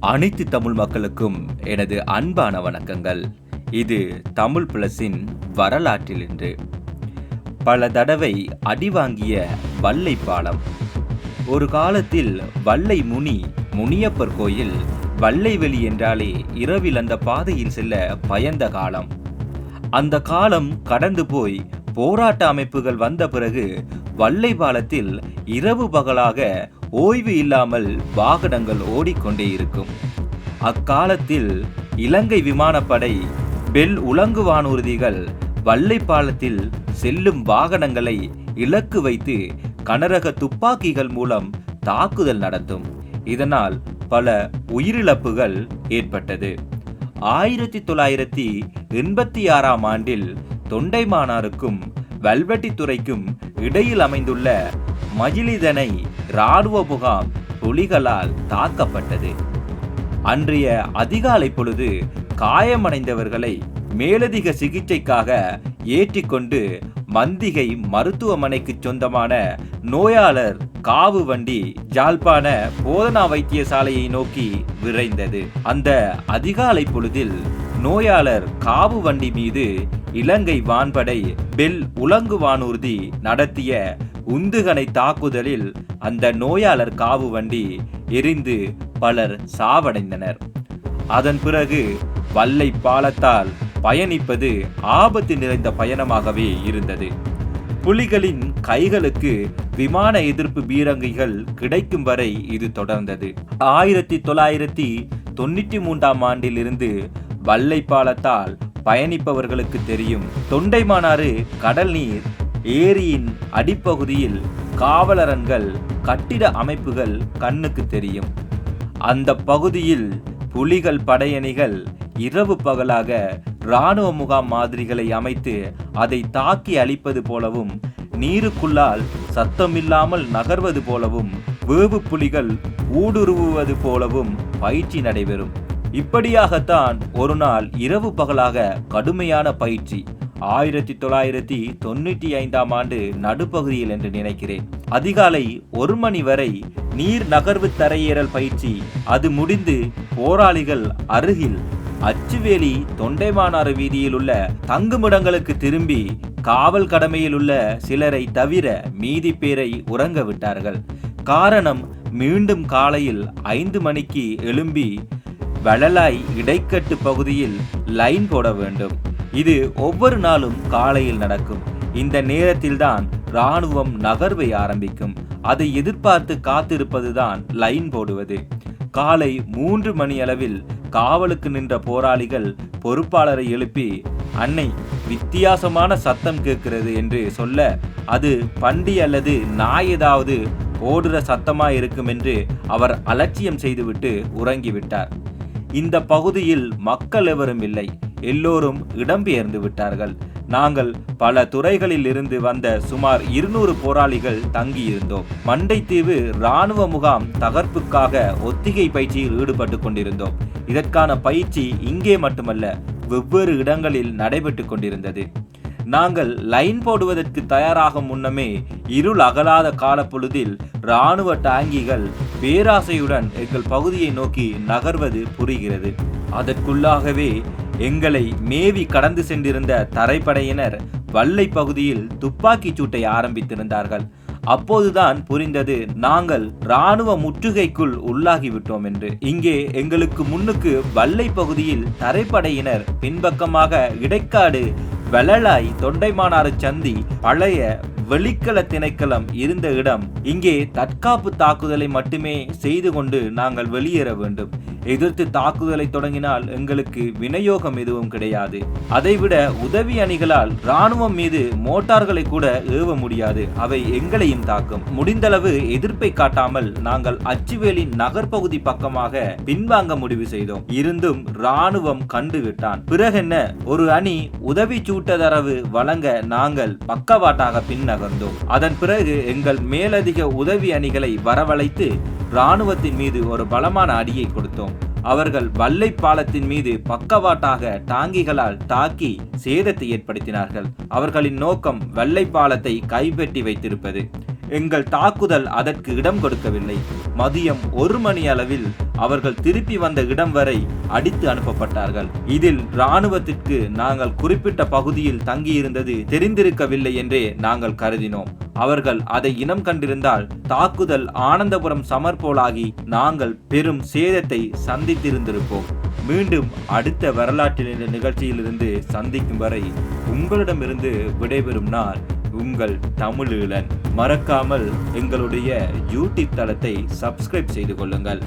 அனைத்து தமிழ் மக்களுக்கும் எனது அன்பான வணக்கங்கள். இது தமிழ் பிளஸின் வரலாற்றில் இன்று. பல தடவை அடிவாங்கிய வல்லை பாலம் ஒரு காலத்தில் வல்லை முனி முனியப்பர் கோயில் வல்லைவெளி என்றாலே இரவில் அந்த பாதையில் செல்ல பயந்த காலம். அந்த காலம் கடந்து போய் போராட்ட அமைப்புகள் வந்த பிறகு வல்லை பாலத்தில் இரவு பகலாக ஓய்வு இல்லாமல் வாகனங்கள் ஓடிக்கொண்டே இருக்கும். அக்காலத்தில் இலங்கை விமானப்படை பெல் உலங்கு வானூர்திகள் வல்லை பாலத்தில் செல்லும் வாகனங்களை இலக்கு வைத்து கனரக துப்பாக்கிகள் மூலம் தாக்குதல் நடத்தும். இதனால் பல உயிரிழப்புகள் ஏற்பட்டது. ஆயிரத்தி தொள்ளாயிரத்தி எண்பத்தி ஆறாம் ஆண்டில் தொண்டைமானாருக்கும் வல்வெட்டித்துறைக்கும் இடையில் அமைந்துள்ள மஜிலிதனை இராணுவ முகாம் புலிகளால் தாக்கப்பட்டது. அன்றைய அதிகாலை பொழுது காயமடைந்தவர்களை மேலதிக சிகிச்சைக்காக ஏற்றிக்கொண்டு மந்திகை மருத்துவமனைக்கு சொந்தமான நோயாளர் காவு வண்டி ஜாழ்ப்பாண போதனா வைத்தியசாலையை நோக்கி விரைந்தது. அந்த அதிகாலை பொழுதில் நோயாளர் காவு வண்டி மீது இலங்கை வான்படை பெல் உலங்கு வானூர்தி நடத்திய உந்துகனை தாக்குதலில் அந்த நோயாளர் காவு வண்டி எரிந்து பலர் சாவடைந்தனர். அதன் பிறகு வல்லை பாலத்தால் பயணிப்பது ஆபத்து நிறைந்த பயணமாகவே இருந்தது. புலிகளின் கைகளுக்கு விமான எதிர்ப்பு பீரங்கிகள் கிடைக்கும் வரை இது தொடர்ந்தது. ஆயிரத்தி தொள்ளாயிரத்தி தொண்ணூற்றி மூன்றாம் ஆண்டிலிருந்து வல்லை பாலத்தால் பயணிப்பவர்களுக்கு தெரியும். தொண்டைமானாறு கடல் நீர் ஏரியின் அடிப்பகுதியில் காவலரன்கள் கட்டிட அமைப்புகள் கண்ணுக்கு தெரியும். அந்த பகுதியில் புலிகள் படையணிகள் இரவு பகலாக இராணுவ முகாம் மாதிரிகளை அமைத்து அதை தாக்கி அழிப்பது போலவும் நீருக்குள்ளால் சத்தமில்லாமல் நகர்வது போலவும் வேவு புலிகள் ஊடுருவுவது போலவும் பயிற்சி நடைபெறும். இப்படியாகத்தான் ஒரு நாள் இரவு பகலாக கடுமையான பயிற்சி. ஆயிரத்தி தொள்ளாயிரத்தி தொண்ணூற்றி ஐந்தாம் ஆண்டு நடுப்பகுதியில் என்று நினைக்கிறேன். அதிகாலை ஒரு மணி வரை நீர் நகர்வு தரையேறல் பயிற்சி அது முடிந்து போராளிகள் அருகில் அச்சுவேலி தொண்டைமானாறு வீதியில் உள்ள தங்குமிடங்களுக்கு திரும்பி காவல் கடமையில் உள்ள சிலரை தவிர மீதி பேரை உறங்க விட்டார்கள். காரணம் மீண்டும் காலையில் ஐந்து மணிக்கு எழும்பி வளலாய் இடைக்கட்டு பகுதியில் லைன் போட வேண்டும். இது ஒவ்வொரு நாளும் காலையில் நடக்கும். இந்த நேரத்தில்தான் ராணுவம் நகர்வை ஆரம்பிக்கும். அதை எதிர்பார்த்து காத்திருப்பதுதான் லைன் போடுவது. காலை மூன்று மணி அளவில் காவலுக்கு நின்ற போராளிகள் பொறுப்பாளரை எழுப்பி அன்னை வித்தியாசமான சத்தம் கேட்கிறது என்று சொல்ல அது பண்டி அல்லது நாய் ஏதாவது ஓடுற சத்தமா இருக்கும் என்று அவர் அலட்சியம் செய்துவிட்டு உறங்கிவிட்டார். இந்த பகுதியில் மக்கள் எவரும் இல்லை. எல்லோரும் இடம்பெயர்ந்து விட்டார்கள். நாங்கள் பல துறைகளில் இருந்து வந்த சுமார் இருநூறு போராளிகள் தங்கியிருந்தோம். மண்டைத்தீவு இராணுவ முகாம் தகர்ப்புக்காக ஒத்திகை பயிற்சியில் ஈடுபட்டு கொண்டிருந்தோம். இதற்கான பயிற்சி இங்கே மட்டுமல்ல வெவ்வேறு இடங்களில் நடைபெற்று கொண்டிருந்தது. நாங்கள் லைன் போடுவதற்கு தயாராகும் முன்னமே இருள் அகலாத காலப்பொழுதில் இராணுவ டாங்கிகள் பேராசையுடன் எங்கள் பகுதியை நோக்கி நகர்வது புரிகிறது. அதற்குள்ளாகவே எங்களை மேவி கடந்து சென்றிருந்த தரைப்படையினர் வல்லை பகுதியில் துப்பாக்கிச் சூட்டை ஆரம்பித்திருந்தார்கள். அப்போதுதான் புரிந்தது நாங்கள் இராணுவ முற்றுகைக்குள் உள்ளாகிவிட்டோம் என்று. இங்கே எங்களுக்கு முன்னுக்கு வல்லை பகுதியில் தரைப்படையினர் பின்பக்கமாக இடைக்காடு வெள்ளலாய் தொண்டைமானாறு சந்தி பழைய வெளிக்கல திணைக்களம் இருந்த இடம். இங்கே தற்காப்பு தாக்குதலை மட்டுமே செய்து கொண்டு நாங்கள் வெளியேற வேண்டும். எதிர்த்து தாக்குதலை தொடங்கினால் எங்களுக்கு விநியோகம் எதுவும் கிடையாது. அதைவிட உதவி அணிகளால் ராணுவம் மீது மோட்டார்களை கூட ஏவ முடியாது. அவை எங்களையும் தாக்கும். முடிந்தளவு எதிர்ப்பை காட்டாமல் நாங்கள் அச்சுவேலின் நகர்பகுதி பக்கமாக பின்வாங்க முடிவு செய்தோம். இருந்தும் ராணுவம் கண்டுவிட்டான். பிறகென்ன ஒரு அணி உதவி சூட்டதரவு வழங்க நாங்கள் பக்கவாட்டாக பின் நகர்ந்தோம் அதன் பிறகு எங்கள் மேலதிக உதவி அணிகளை வரவழைத்து இராணுவத்தின் மீது ஒரு பலமான அடியை கொடுத்தோம். அவர்கள் வல்லை பாலத்தின் மீது பக்கவாட்டாக டாங்கிகளால் தாக்கி சேதத்தை ஏற்படுத்தினார்கள். அவர்களின் நோக்கம் வெள்ளை பாலத்தை கைப்பற்றி வைத்திருப்பது. எங்கள் தாக்குதல் அதற்கு இடம் கொடுக்கவில்லை. மதியம் ஒரு மணி அளவில் அவர்கள் திருப்பி வந்த இடம் வரை அடித்து அனுப்பப்பட்டார்கள். இதில் இராணுவத்திற்கு நாங்கள் குறிப்பிட்ட பகுதியில் தங்கியிருந்தது தெரிந்திருக்கவில்லை என்றே நாங்கள் கருதினோம். அவர்கள் அதை இனம் கண்டிருந்தால் தாக்குதல் ஆனந்தபுரம் சமர் போலாகி நாங்கள் பெரும் சேதத்தை சந்தித்திருந்திருப்போம். மீண்டும் அடுத்த வரலாற்றில் நிகழ்ச்சியிலிருந்து சந்திக்கும் வரை உங்களிடமிருந்து விடைபெறும் நாள் உங்கள் தமிழீழன். மறக்காமல் எங்களுடைய யூடியூப் தளத்தை சப்ஸ்கிரைப் செய்து கொள்ளுங்கள்.